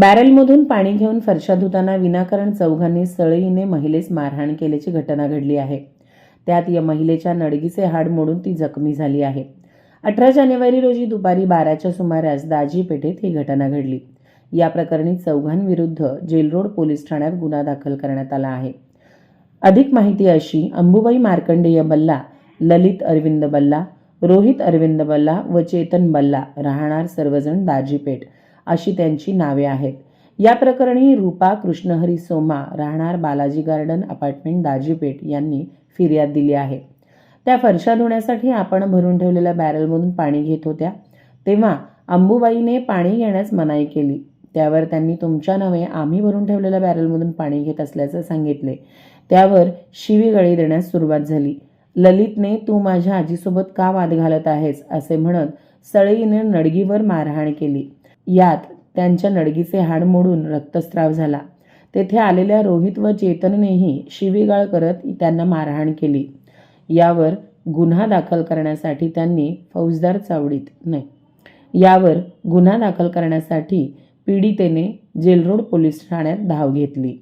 बॅरलमधून पाणी घेऊन फरशा धुताना विनाकारण चौघांनी सळईने महिलेस मारहाण केल्याची घटना घडली आहे. त्यात या महिलेच्या नडगीचे हाड मोडून ती जखमी झाली आहे. अठरा जानेवारी रोजी दुपारी बाराच्या सुमारास दाजी पेठेत ही घटना घडली. या प्रकरणी चौघांविरुद्ध जेलरोड पोलीस ठाण्यात गुन्हा दाखल करण्यात आला आहे. अधिक माहिती अशी अंबुबाई मार्कंडेय बल्ला ललित अरविंद बल्ला रोहित अरविंद बल्ला व चेतन बल्ला राहणार सर्वजण दाजीपेठ अशी त्यांची नावे आहेत. या प्रकरणी रूपा कृष्णहरी सोमा राहणार बालाजी गार्डन अपार्टमेंट दाजीपेठ यांनी फिर्याद दिली आहे. त्या फरशा धुण्यासाठी आपण भरून ठेवलेल्या बॅरलमधून पाणी घेत होत्या. तेव्हा अंबुबाईने पाणी घेण्यास मनाई केली. त्यावर त्यांनी तुमच्या नव्हे आम्ही भरून ठेवलेल्या बॅरलमधून पाणी घेत असल्याचं सांगितले. त्यावर शिवीगाळी देण्यास सुरुवात झाली. ललितने तू माझ्या आजीसोबत का वाद घालत आहेस? असे म्हणत सळईने नडगीवर मारहाण केली. यात त्यांच्या नडगीचे हाड मोडून रक्तस्राव झाला. तेथे आलेल्या रोहित व चेतननेही शिवीगाळ करत त्यांना मारहाण केली. यावर गुन्हा दाखल करण्यासाठी त्यांनी फौजदार चावडीत नाही यावर गुन्हा दाखल करण्यासाठी पीडितेने जेलरोड पोलीस ठाण्यात धाव घेतली.